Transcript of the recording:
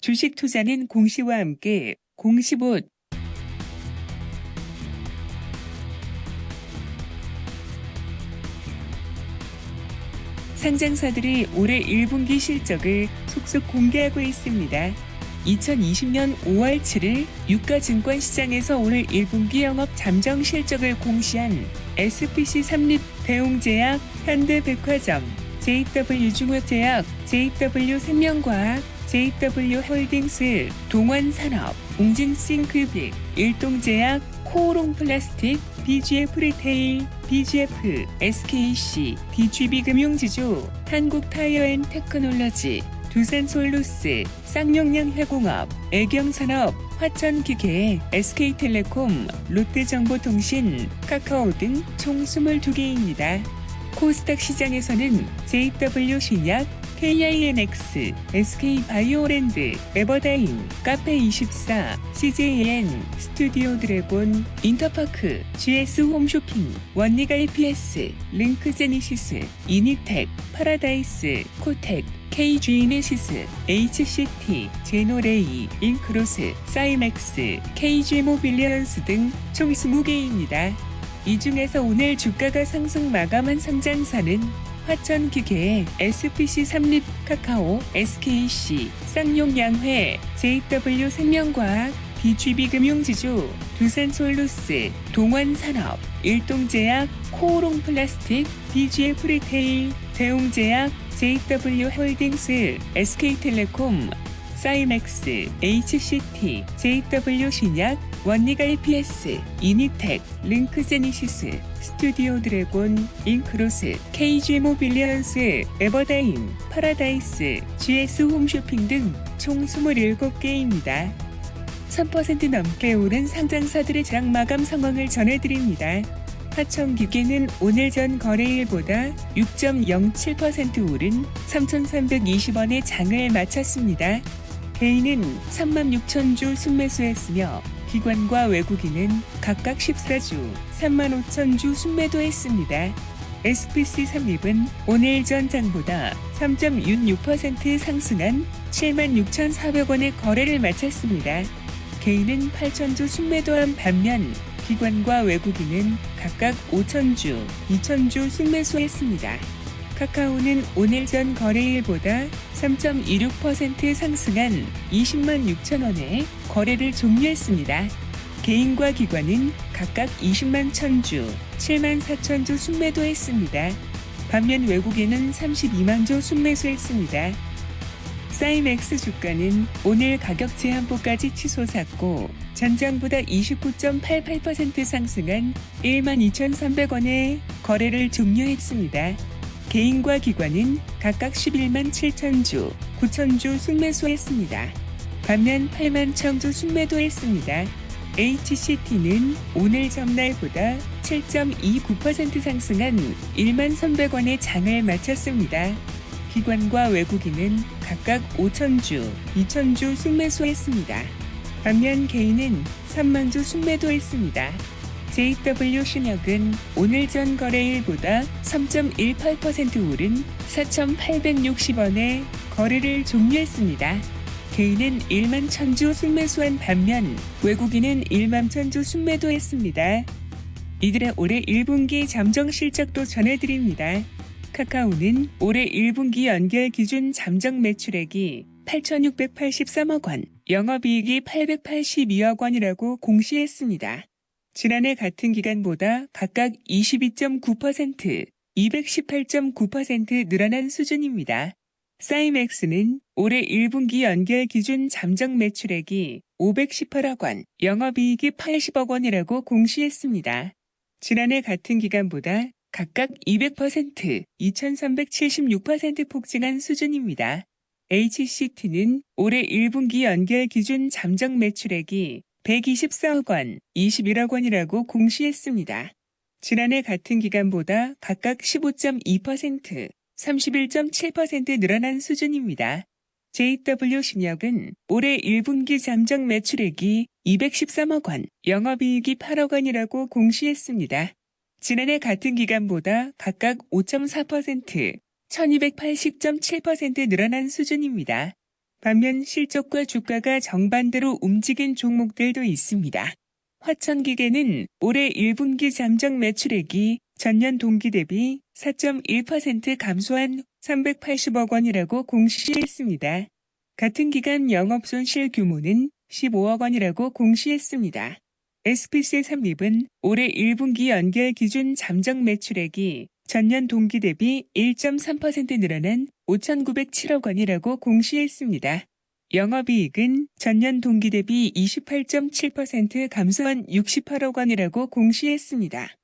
주식 투자는 공시와 함께 공시봇 상장사들이 올해 1분기 실적을 속속 공개하고 있습니다. 2020년 5월 7일 유가증권 시장에서 오늘 1분기 영업 잠정 실적을 공시한 SPC 삼립 대웅제약, 현대백화점, JW중화제약, JW생명과학, JW홀딩스, 동원산업, 웅진싱크빅, 일동제약, 코오롱플라스틱, BGF 리테일, BGF, SKC, DGB 금융지주, 한국타이어앤테크놀로지, 두산솔루스, 쌍용량 해공업, 애경산업, 화천기계, SK텔레콤, 롯데정보통신, 카카오 등 총 22개입니다. 코스닥 시장에서는 JW신약, KINX, SK바이오랜드, 에버다인, 카페24, CJN, 스튜디오 드래곤, 인터파크, GS 홈쇼핑, 원리가 EPS, 링크제니시스, 이니텍, 파라다이스, 코텍, KG이네시스, HCT, 제노레이, 인크로스, 사이맥스, KG모빌리언스 등 총 20개입니다. 이 중에서 오늘 주가가 상승 마감한 상장사는 화천 기계, SPC 삼립 카카오, SKC, 쌍용양회, JW생명과학, BGB 금융지주, 두산솔루스, 동원산업, 일동제약, 코오롱플라스틱, BGF 리테일, 대웅제약, JW홀딩스, SK텔레콤, 사이맥스, HCT, JW신약, 원리가 EPS, 이니텍, 링크제니시스, 스튜디오 드래곤, 인크로스, KG모빌리언스, 에버다인, 파라다이스, GS 홈쇼핑 등 총 27개입니다. 1000% 넘게 오른 상장사들의 장 마감 상황을 전해드립니다. 하청기계는 오늘 전 거래일보다 6.07% 오른 3,320원의 장을 마쳤습니다. 개인은 36,000주 순매수했으며 기관과 외국인은 각각 14주, 35,000주 순매도했습니다. SPC 삼립은 오늘 전장보다 3.66% 상승한 76,400원의 거래를 마쳤습니다. 개인은 8,000주 순매도한 반면 기관과 외국인은 각각 5,000주, 2,000주 순매수했습니다. 카카오는 오늘 전 거래일보다 3.26% 상승한 20만 6천 원에 거래를 종료했습니다. 개인과 기관은 각각 20만 천주, 7만 4천 주 순매도했습니다. 반면 외국인은 32만 주 순매수했습니다. 사이맥스 주가는 오늘 가격 제한포까지 치솟았고 전장보다 29.88% 상승한 12,300원에 거래를 종료했습니다. 개인과 기관은 각각 11만 7천 주, 9천 주 순매수했습니다. 반면 8만 청주 순매도했습니다. HCT는 오늘 전날보다 7.29% 상승한 1만 300원의 장을 마쳤습니다. 기관과 외국인은 각각 5천주, 2천주 순매수했습니다. 반면 개인은 3만주 순매도했습니다. JW신약은 오늘 전 거래일보다 3.18% 오른 4,860원에 거래를 종료했습니다. 개인은 1만 천주 순매수한 반면 외국인은 1만 천주 순매도 했습니다. 이들의 올해 1분기 잠정 실적도 전해드립니다. 카카오는 올해 1분기 연결 기준 잠정 매출액이 8,683억 원, 영업이익이 882억 원이라고 공시했습니다. 지난해 같은 기간보다 각각 22.9%, 218.9% 늘어난 수준입니다. 사이맥스는 올해 1분기 연결 기준 잠정 매출액이 518억 원, 영업이익이 80억 원이라고 공시했습니다. 지난해 같은 기간보다 각각 200%, 2376% 폭증한 수준입니다. HCT는 올해 1분기 연결 기준 잠정 매출액이 124억 원, 21억 원이라고 공시했습니다. 지난해 같은 기간보다 각각 15.2%, 31.7% 늘어난 수준입니다. JW신약은 올해 1분기 잠정 매출액이 213억 원, 영업이익이 8억 원이라고 공시했습니다. 지난해 같은 기간보다 각각 5.4%, 1280.7% 늘어난 수준입니다. 반면 실적과 주가가 정반대로 움직인 종목들도 있습니다. 화천기계는 올해 1분기 잠정 매출액이 전년 동기 대비 4.1% 감소한 380억 원이라고 공시했습니다. 같은 기간 영업 손실 규모는 15억 원이라고 공시했습니다. SPC 삼립은 올해 1분기 연결 기준 잠정 매출액이 전년 동기 대비 1.3% 늘어난 5,907억 원이라고 공시했습니다. 영업이익은 전년 동기 대비 28.7% 감소한 68억 원이라고 공시했습니다.